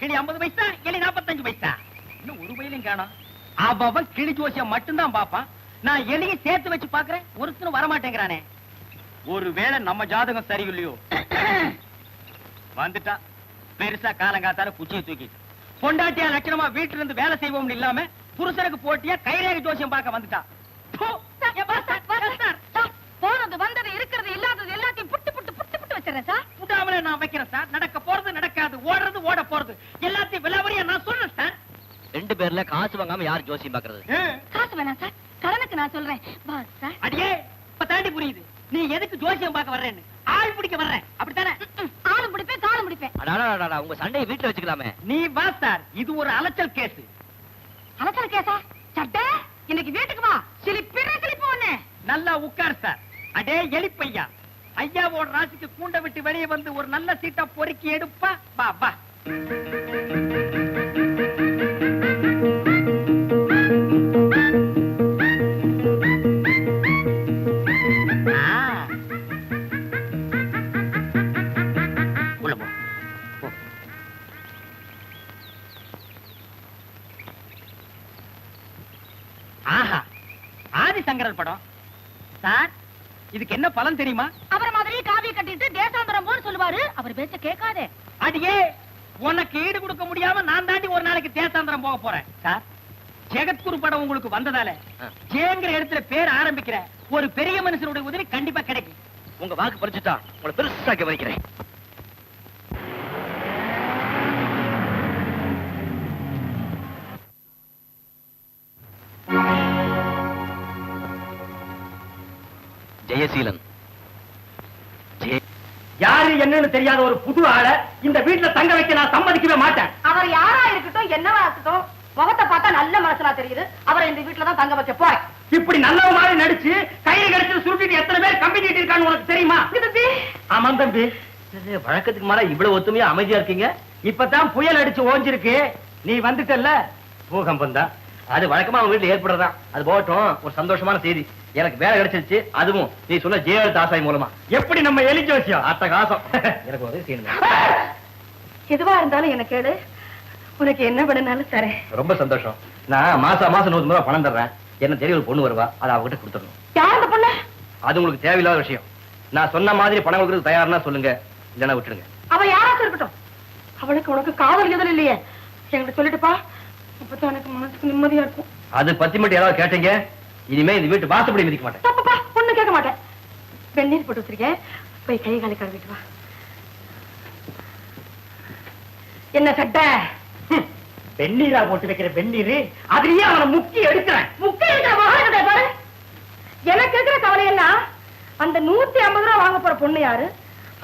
கிளி ஐம்பது பைசா கிளி நாற்பத்தஞ்சு பைசா. இன்னும் ஒரு பையிலும் காணும். அவன் கிளி ஜோசியம் மட்டும்தான் பாப்பான் நான் எலியை சேர்த்து வச்சு பாக்குறேன் ஒருத்தனும் வரமாட்டேங்கிறானே. ஒருவேளை நம்ம ஜாதகம் சரியில்லையோ? வந்துட்டா. பெருசா காலங்காத்தால குச்சியை தூக்கி. பொண்டாட்டியா லட்சணமா வீட்டுல இருந்து வேலை செய்வோம்னு இல்லாம புருஷனுக்கு போட்டியா கைரேக ஜோசியம் பார்க்க வந்துட்டா. போனது வந்தது இருக்கிறது இல்லாதது எல்லாத்தையும் புட்டு புட்டு புட்டு புட்டு வச்சிடறேன் சார். விடாமலே நான் வைக்கிறேன் சார். நடக்க போறது நடக்காது. ஓடுறது ஓட போறது. எல்லாத்தையும் விலாவரியா நான் சொல்றேன் சார். ரெண்டு பேர்ல காசு வாங்காம யார் ஜோசியம் பாக்குறது. காசு வேணாம் சார். கடனுக்கு நான் சொல்றேன். வா சார். அடியே இப்ப தாண்டி புரியுது. நீ எதுக்கு ஜோசியம் பார்க்க வர்றேன்னு? ஆள் பிடிக்க வர்றேன். அப்படித்தானே? ஆளும் பிடிப்பேன் காலும் பிடிப்பேன். அடாடா உங்க சண்டையை வீட்டுல வச்சுக்கலாமே. நீ வா சார். இது ஒரு அலைச்சல் கேஸ். அலசல கேசா சட்டை? இன்னைக்கு வீட்டுக்கு வா. சிலிப்பிற சிலிப்பு ஒண்ணு. நல்லா உட்கார் சார். அடே எலிப்பையா ஐயாவோட ராசிக்கு கூண்ட விட்டு வெளியே வந்து ஒரு நல்ல சீட்டா பொறுக்கி எடுப்பா. வா வா. ஆஹா. படம். சார். இதுக்கு என்ன பலன் தெரியுமா? அவர மாதிரி காவிய கட்டிட்டு தேசாந்தரம் போன்னு சொல்லுவாரு. அவர் பேச்ச கேட்காதே. அடியே உனக்கு ஈடு கொடுக்க முடியாம நான் தாண்டி ஒரு நாளைக்கு தேசாந்திரம் போக போறேன். சார்? ஜெகத்குரு படம் உங்களுக்கு வந்ததால ஆ. ஜெயங்கிற இடத்துல பேர் ஆரம்பிக்கிற ஒரு பெரிய மனுஷனுடைய உதவி கண்டிப்பா கிடைக்கும். உங்க வாக்கு பறிச்சுட்டா உங்களை பெருசாக்க வைக்கிறேன் ஜெயசீலன் ஜெய யாரு என்னன்னு தெரியாத ஒரு புது ஆளை இந்த வீட்டுல தங்க வைக்க நான் சம்மதிக்கவே மாட்டேன். அவர் யாரா இருக்கட்டும் என்னவா இருக்கட்டும் முகத்தை பார்த்தா நல்ல மனசுலா தெரியுது. அவரை இந்த வீட்டுல தான் தங்க வச்ச போய் இப்படி நல்ல மாதிரி நடிச்சு கையில கிடைச்சு சுருட்டிட்டு எத்தனை பேர் கம்பி நீட்டி இருக்கான்னு உனக்கு தெரியுமா? ஆமாம் தம்பி. வழக்கத்துக்கு மாறா இவ்வளவு ஒத்துமையா அமைதியா இருக்கீங்க? இப்பதான் புயல் அடிச்சு ஓஞ்சிருக்கு. நீ வந்துட்டல்ல? பூகம்பம் தான். அது வழக்கமா அவங்க வீட்டுல ஏற்படுறதா அது போகட்டும் ஒரு சந்தோஷமான செய்தி. எனக்கு வேலை கிடைச்சிருச்சு அதுவும் நீ சொன்ன ஜெயலலிதா ஆசாய் மூலமா. எப்படி நம்ம எலி ஜோசியம் அத்த காசம். எனக்கு உதவி செய்யணும் எதுவா இருந்தாலும் எனக்கு கேளு. உனக்கு என்ன வேணும்னாலும் தரேன். ரொம்ப சந்தோஷம். நான் மாசம் மாசம் நூறு ரூபாய் பணம் தர்றேன். என்ன தெரிய ஒரு பொண்ணு வருவா அதை அவகிட்ட கொடுத்துடணும். யார் அந்த பொண்ணு? அது உங்களுக்கு தேவையில்லாத விஷயம். நான் சொன்ன மாதிரி பணம் கொடுக்கறது தயார்னா சொல்லுங்க இல்லைன்னா விட்டுடுங்க. அவ யாராச்சும் இருக்கட்டும். அவளுக்கு உனக்கு காதல் எதில் இல்லையே. என்கிட்ட சொல்லிட்டுப்பா. அப்பதான் எனக்கு மனசுக்கு நிம்மதியா இருக்கும். அது பத்தி மட்டும் ஏதாவது கேட்டீங்க? இனிமே இந்த வீட்டு வாசப்படி மிதிக்க மாட்டேன். ஒண்ணு கேட்க மாட்டேன். வெந்நீர் போட்டு வச்சிருக்கேன். போய் கை காலை கழுவிட்டு வா. என்ன சட்டை? வெந்நீரா போட்டு வைக்கிற வெந்நீர் அதுலயே அவனை முக்கி எடுக்கிறேன். முக்கிய இருக்கிற மகான்கிட்ட பாரு. எனக்கு இருக்கிற கவலை எல்லாம் அந்த நூத்தி ஐம்பது ரூபா வாங்க போற பொண்ணு யாரு?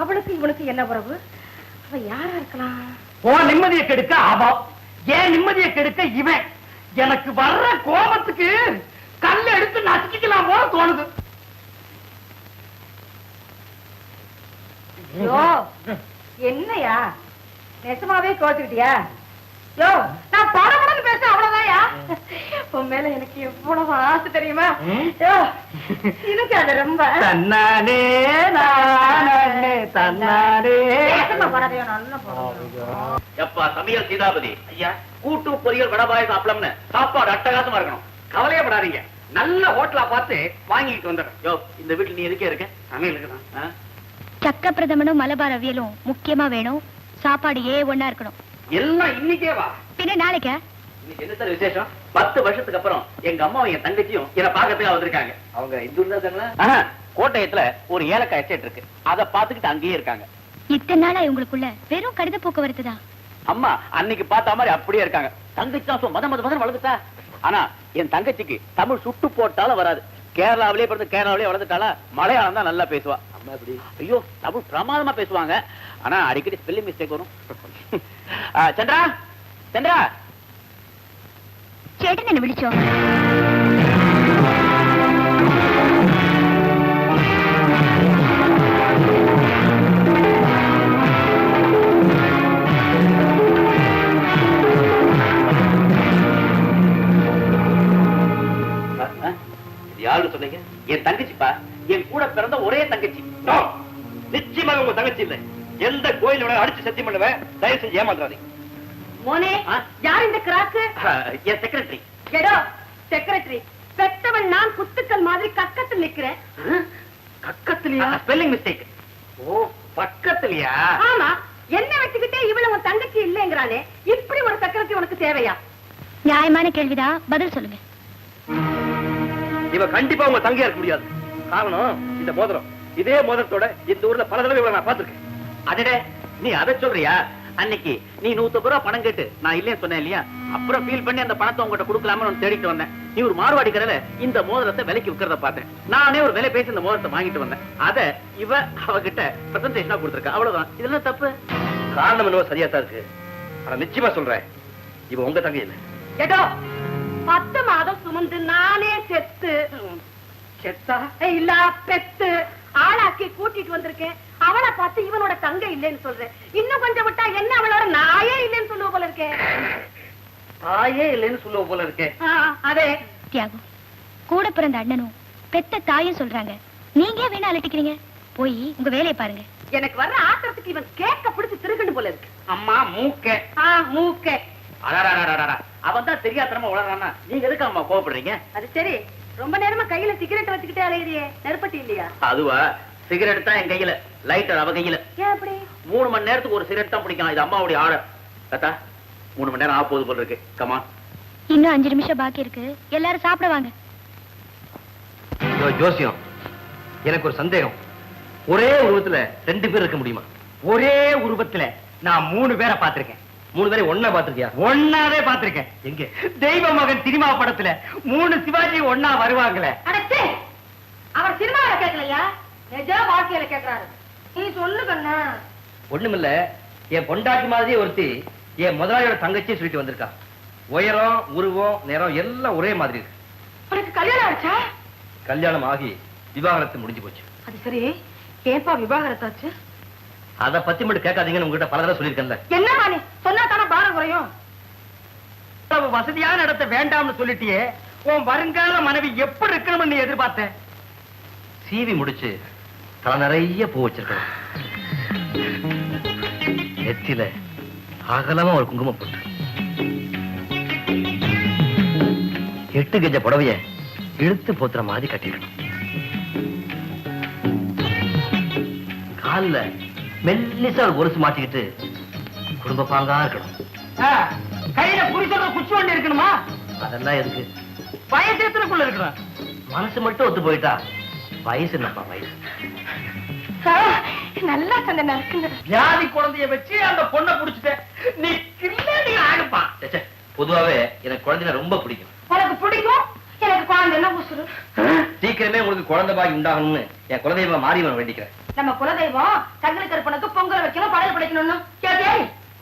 அவளுக்கு இவனுக்கு என்ன உறவு? அவ யாரா இருக்கலாம்? உன் நிம்மதியை கெடுக்க அவன் ஏன் நிம்மதியை கெடுக்க இவன்? எனக்கு வர்ற கோபத்துக்கு கல்ல எடுத்து நசுக்கிக்கலாம் போல தோணுது. யோ என்னையா? நெசமாவே கோச்சுக்கிட்டியா யோ நான் படபடன்னு பேச அவ்வளவுதான்யா? உன் மேல எனக்கு எவ்வளவு ஆசை தெரியுமா? யோ எனக்கு அது ரொம்ப. தன்னானே நானே எப்பா சமையல் சீதாபதி. ஐயா கூட்டு பொரியல் வடபாயசம் அப்பளம்னு சாப்பாடு அட்டகாசமா இருக்கணும். கவலையப்படாதீங்க. நல்ல ஹோட்டலா பார்த்து வாங்கிட்டு வந்துடுறேன். யோ இந்த வீட்டுல நீ எதுக்கே இருக்க? சமையலுக்கு தான்? சக்க பிரதமனும் மலபார் அவியலும் முக்கியமா வேணும். சாப்பாடு ஏ ஒண்ணா இருக்கணும். எல்லாம் இன்னைக்கே வா. பின்ன நாளைக்கா? இன்னைக்கு என்ன சார் விசேஷம்? பத்து வருஷத்துக்கு அப்புறம் எங்க அம்மாவும் என் தங்கச்சியும் என்ன பார்க்கறதுக்காக வந்திருக்காங்க. அவங்க இந்து இருந்தாங்களா கோட்டயத்துல ஒரு ஏலக்காய் எஸ்டேட் இருக்கு. அதை பார்த்துக்கிட்டு அங்கேயே இருக்காங்க. இத்தனை நாளா இவங்களுக்குள்ள வெறும் கடித போக்குவரத்து தான் அம்மா அன்னைக்கு பார்த்த மாதிரி அப்படியே இருக்காங்க. தங்கச்சி தான் மத மத மதம் வளர்ந்துட்டா? ஆனா என் தங்கச்சிக்கு தமிழ் சுட்டு போட்டாலும் வராது கேரளாவிலே பிறந்து கேரளாவிலே வளர்ந்துட்டாளா மலையாளம் தான் நல்லா பேசுவா அம்மா எப்படி ஐயோ தமிழ் பிரமாதமா பேசுவாங்க ஆனா அடிக்கடி ஸ்பெல்லிங் மிஸ்டேக் வரும் ஆ, சந்திரா சந்திரா ചേട്ടൻ എന്നെ വിളിച്ചോ யாருன்னு சொன்னீங்க? என் தங்கச்சிப்பா. என் கூட பிறந்த ஒரே தங்கச்சி. நிச்சயமாக உங்க தங்கச்சி இல்லை. எந்த கோயில் வேணாலும் அடிச்சு சத்தியம் பண்ணுவேன். தயவு செஞ்சு ஏமாந்துறாதீங்க மோனே? யார் இந்த கிராக்கு? என் செக்ரட்டரி எடோ செக்ரட்டரி பெத்தவன் நான் குத்துக்கள் மாதிரி கக்கத்தில் நிக்கிறேன் பக்கத்துலயா ஸ்பெல்லிங் மிஸ்டேக் ஓ பக்கத்துலயா? ஆமா என்ன வச்சுக்கிட்டே இவ்வளவு உன் தங்கச்சி இல்லைங்கிறானே இப்படி ஒரு செக்ரட்டரி உனக்கு தேவையா? நியாயமான கேள்விதான். பதில் சொல்லுங்க. இவ கண்டிப்பா உங்க தங்கையா இருக்க முடியாது. காரணம் இந்த மோதிரம். இதே மோதிரத்தோட இந்த ஊர்ல பல தடவை இவளை நான் பாத்துருக்கேன் அடடே நீ அதை சொல்றியா? அன்னைக்கு நீ நூத்தம்பது ரூபா பணம் கேட்டு நான் இல்லைன்னு சொன்னேன் இல்லையா? அப்புறம் ஃபீல் பண்ணி அந்த பணத்தை உங்ககிட்ட கொடுக்கலாம நான் தேடிட்டு வந்தேன். நீ ஒரு மார்வாடி கடையில இந்த மோதிரத்தை விலைக்கு விற்கிறத பார்த்தேன். நானே ஒரு விலை பேசி இந்த மோதிரத்தை வாங்கிட்டு வந்தேன். அத இவ அவகிட்ட பிரசன்டேஷனா கொடுத்துருக்கா. அவ்வளவுதான். இதெல்லாம் தப்பு. காரணம் என்னவோ சரியா தான் இருக்கு. ஆனா நிச்சயமா சொல்றேன். இவ உங்க தங்கை இல்லை எடோ பத்து மாதம் சுமந்து நானே செத்து. செத்தா? இல்ல பெத்து. ஆளாக்கி கூட்டிட்டு வந்திருக்கேன். அவளை பார்த்து இவனோட தங்க இல்லைன்னு சொல்றேன். இன்னும் கொஞ்சம் விட்டா என்ன அவளோட நாயே இல்லைன்னு சொல்லுவ போல இருக்கேன் தாயே இல்லைன்னு சொல்லுவ போல இருக்கே. ஆ, அதே. தியாகம் கூட பிறந்த அண்ணனும் பெத்த தாயும் சொல்றாங்க. நீங்க ஏன் வேணா அலட்டிக்கிறீங்க? போய் உங்க வேலையை பாருங்க. எனக்கு வர்ற ஆத்திரத்துக்கு இவன் கேக்க பிடிச்சு திருகணும் போல இருக்கு. அம்மா மூக்க. ஆ மூக்கே. அவன் தான் தெரியாதனமா உளறானா நீங்க எதுக்கு அம்மா கோவப்படுறீங்க? அது சரி. ரொம்ப நேரமா கையில சிகரெட் வச்சுக்கிட்டே அலையிறியே. நெருப்பட்டி இல்லையா? அதுவா. சிகரெட் தான் என் கையில. லைட்டர் அவ கையில. ஏன் அப்படி? மூணு மணி நேரத்துக்கு ஒரு சிகரெட் தான் பிடிக்கும். இது அம்மாவுடைய ஆர்டர் கத்தா மூணு மணி நேரம் ஆக போகுது போல இருக்கு. கமான் இன்னும் அஞ்சு நிமிஷம் பாக்கி இருக்கு. எல்லாரும் சாப்பிட வாங்க. ஜோசியம். எனக்கு ஒரு சந்தேகம். ஒரே உருவத்துல ரெண்டு பேர் இருக்க முடியுமா? ஒரே உருவத்துல நான் மூணு பேரை பார்த்திருக்கேன். மூணு பேரை ஒண்ணா பாத்திருக்கியா ஒன்னாவே பார்த்திருக்கேன். எங்க? தெய்வ மகன் சினிமா படத்துல மூணு சிவாஜி ஒன்னா வருவாங்களே. அடச்சே அவர் சினிமாவில கேட்கலையா? நிஜ வாழ்க்கையில கேக்குறாரு நீ சொல்லு கண்ணா. ஒண்ணுமில்ல என் பொண்டாட்டி மாதிரியே ஒருத்தி என் முதலாளியோட தங்கச்சியை சொல்லிட்டு வந்திருக்கா. உயரம் உருவம் நிறம் எல்லாம் ஒரே மாதிரி இருக்கு. உனக்கு கல்யாணம் ஆச்சா கல்யாணம் ஆகி விவாகரத்து முடிஞ்சு போச்சு. அது சரி. ஏன்பா விவாகரத்தாச்சு? அத பத்தி மட்டும் கேட்காதீங்கன்னு உங்ககிட்ட பல தடவை சொல்லியிருக்கேன்ல. என்னமா நீ சொன்னா குறையும். வசதியான இடத்தை வேண்டாம்னு சொல்லிட்டியே உன் வருங்கால மனைவி எப்படி இருக்கணும்னு நீ எதிர்பார்த்த? சீவி முடிச்சு தலை நிறைய பூ வச்சிருக்கேன் நெத்தில அகலமா ஒரு குங்குமம் போட்டு. எட்டு கஜ புடவைய இழுத்து போத்துற மாதிரி கட்டிடணும். காலில் மெல்லிசா ஒரு கொலுசு மாட்டிக்கிட்டு குடும்ப பாங்கா இருக்கணும். கையில புரிசோட குச்சி வண்டி இருக்கணுமா? அதெல்லாம் எதுக்கு? வயசு எத்தனைக்குள்ள இருக்கணும். மனசு மட்டும் ஒத்து போயிட்டா? வயசு என்னப்பா வயசு? நல்லா நடக்குது வியாதி குழந்தைய வச்சு அந்த பொண்ணை புடிச்சிட்ட நீ கில்லாடி ச்சே, பொதுவாவே எனக்கு குழந்தைல ரொம்ப பிடிக்கும். உனக்கு பிடிக்கும்? எனக்கு குழந்தை என்ன உசுரு சீக்கிரமே உங்களுக்கு குழந்தை பாக்கி உண்டாகணும்னு என் குலதெய்வ மாரியம்மன் வேண்டிக்கிறேன். நம்ம குலதெய்வம் தங்கலி கருப்பனுக்கு பொங்கல் வைக்கணும் படையல் படைக்கணும்னு. கேட்டியா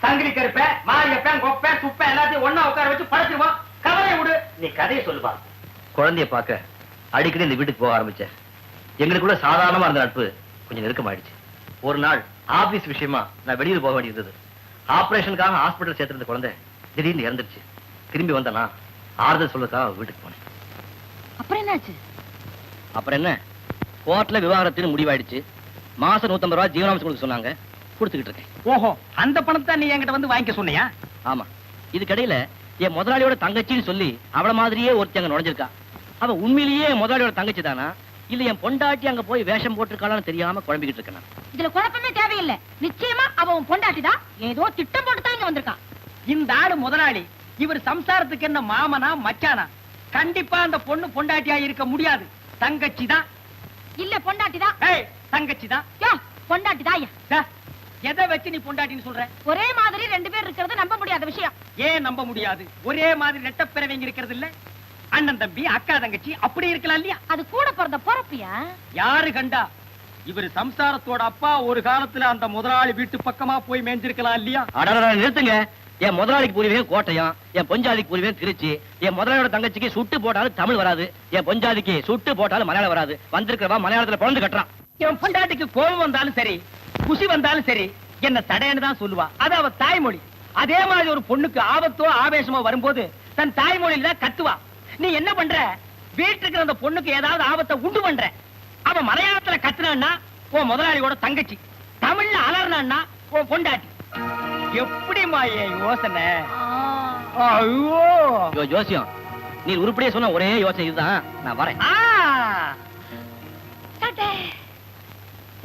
சங்கிலி கருப்ப மாரியப்பன் கொப்ப சுப்ப எல்லாத்தையும் ஒண்ணா உட்கார வச்சு படைச்சிருவான் கவலை விடு. நீ கதையை சொல்லுப்பா குழந்தைய பார்க்க அடிக்கடி இந்த வீட்டுக்கு போக ஆரம்பிச்சேன். எங்களுக்குள்ள சாதாரணமா இருந்த நட்பு கொஞ்சம் நெருக்கமாயிடுச்சு. ஒரு நாள் ஆபீஸ் விஷயமா நான் வெளியூர் போக வேண்டியிருந்தது. ஆபரேஷனுக்காக ஹாஸ்பிட்டல் சேர்த்திருந்த குழந்தை திடீர்னு இறந்துருச்சு. திரும்பி வந்தனா ஆறுதல் சொல்லக்காக வீட்டுக்கு போனேன். அப்புறம் என்னாச்சு? அப்புறம் என்ன? கோர்ட்ல விவாகரத்துன்னு முடிவாயிடுச்சு. மாசம் நூத்தம்பது ரூபாய் ஜீவனாம்சம் கொடுக்க சொன்னாங்க. கொடுத்துக்கிட்டு இருக்கேன். ஓஹோ அந்த பணத்தை நீ என்கிட்ட வந்து வாங்கிக்க சொன்னியா? ஆமா. இதுக்கடையில என் முதலாளியோட தங்கச்சின்னு சொல்லி அவள மாதிரியே ஒருத்தி அங்க நுழைஞ்சிருக்கா. அவ உண்மையிலேயே என் முதலாளியோட தங்கச்சி தானா? இல்ல என் பொண்டாட்டி அங்க போய் வேஷம் போட்டிருக்காளான்னு தெரியாம குழம்பிக்கிட்டு இருக்கேன். இதுல குழப்பமே தேவையில்லை. நிச்சயமா அவ உன் பொண்டாட்டி தான். ஏதோ திட்டம் போட்டு தான் இங்க வந்திருக்கான் இந்த ஆளு முதலாளி இவர் சம்சாரத்துக்கு என்ன மாமனா மச்சானா? கண்டிப்பா அந்த பொண்ணு பொண்டாட்டியா இருக்க முடியாது. தங்கச்சி தான் இல்ல பொண்டாட்டி தான் ஏய் தங்கச்சி தான் யோ பொண்டாட்டி தான் எதை வச்சு நீ பொண்டாட்டின்னு சொல்ற? ஒரே மாதிரி ரெண்டு பேர் இருக்கிறது நம்ப முடியாத விஷயம். ஏன் நம்ப முடியாது? ஒரே மாதிரி ரெட்டப்பிறவைங்க இருக்கிறது இல்ல? அண்ணன் தம்பி அக்கா தங்கச்சி அப்படி இருக்கலாம் இல்லையா? அது கூட பிறந்த பொறப்பியா? யாரு கண்டா? இவர் சம்சாரத்தோட அப்பா ஒரு காலத்துல அந்த முதலாளி வீட்டு பக்கமா போய் மேய்ஞ்சிருக்கலாம் இல்லையா? அடடடா, நிறுத்துங்க. என் முதலாளிக்கு புரிவேன் கோட்டயம் என் பொஞ்சாதிக்கு புரிவேன் திருச்சி என் முதலாளியோட தங்கச்சிக்கு சுட்டு போட்டாலும் தமிழ் வராது என் பொஞ்சாதிக்கு சுட்டு போட்டாலும் மலையாளம் வராது. வந்திருக்கிறவா மலையாளத்துல பிறந்து கட்டுறான். என் பொண்டாட்டிக்கு கோபம் வந்தாலும் சரி குசி வந்தாலும் சரி என்ன தடைன்னு தான் சொல்லுவா. அது அவ தாய்மொழி. அதே மாதிரி ஒரு பொண்ணுக்கு ஆபத்தோ ஆவேசமோ வரும்போது தன் தாய்மொழியில தான் கத்துவா. நீ என்ன பண்ற? வீட்டுக்கு அந்த பொண்ணுக்கு ஏதாவது ஆபத்தை உண்டு பண்ற. அவ மலையாளத்துல கத்துனான்னா உன் முதலாளியோட தங்கச்சி. தமிழ்ல அலறினான்னா உன் பொண்டாட்டி. எப்படிம்மா என் யோசனை? ஐயோ. ஜோசியம் நீ உருப்படியே சொன்ன ஒரே யோசனை இதுதான். நான் வரேன். ஆ!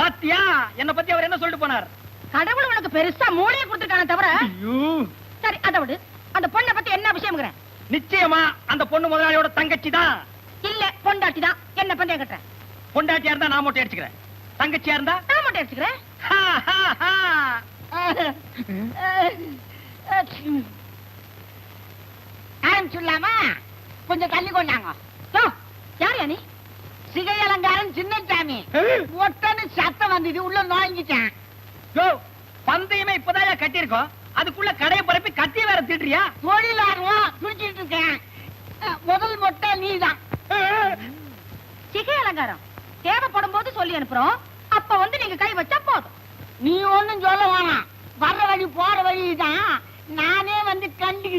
பாத்தியா? என்ன பத்தி அவர் என்ன சொல்லிட்டு போனார்? கடவுள் உனக்கு பெருசா மூளையை கொடுத்துருக்கானே தவிர ஐயோ. சரி அதை விடு. அந்த பொண்ணை பத்தி என்ன விஷயம்ங்கிறேன் நிச்சயமா அந்த பொண்ணு முதலாளியோட தங்கச்சி தான். இல்ல பொண்டாட்டி தான். என்ன பந்தயம் கட்டுறேன் பொண்டாட்டியா இருந்தா நான் மட்டும் அடிச்சுக்கிறேன். தங்கச்சியா இருந்தா நான் மட்டும் எடுத்துக்கிறேன் ஹா, ஹா, ஹா. ஆரம்பிச்சுடலாமா? கொஞ்சம் தள்ளி கொண்டாங்க யார் நீ? சிகை அலங்காரம் சின்னசாமி ஒட்டன்னு சத்தம் வந்தது உள்ள நுழைஞ்சிட்டேன். யோ, பந்தயமே இப்பதான் கட்டியிருக்கோம்? அதுக்குள்ள கடையை பரப்பி கத்தி வேற திட்டுறியா? தொழிலாளரும் துடிச்சிட்டு இருக்கேன். முதல் மொட்டை நீதான். சிகை அலங்காரம். தேவைப்படும் போது சொல்லி அனுப்புறோம். அப்ப வந்து நீங்க கை வச்சா போதும். நீ ஒண்ணும் சொல்ல வேணாம். வர்ற வழி போற வழி தான் நானே வந்து கண்டு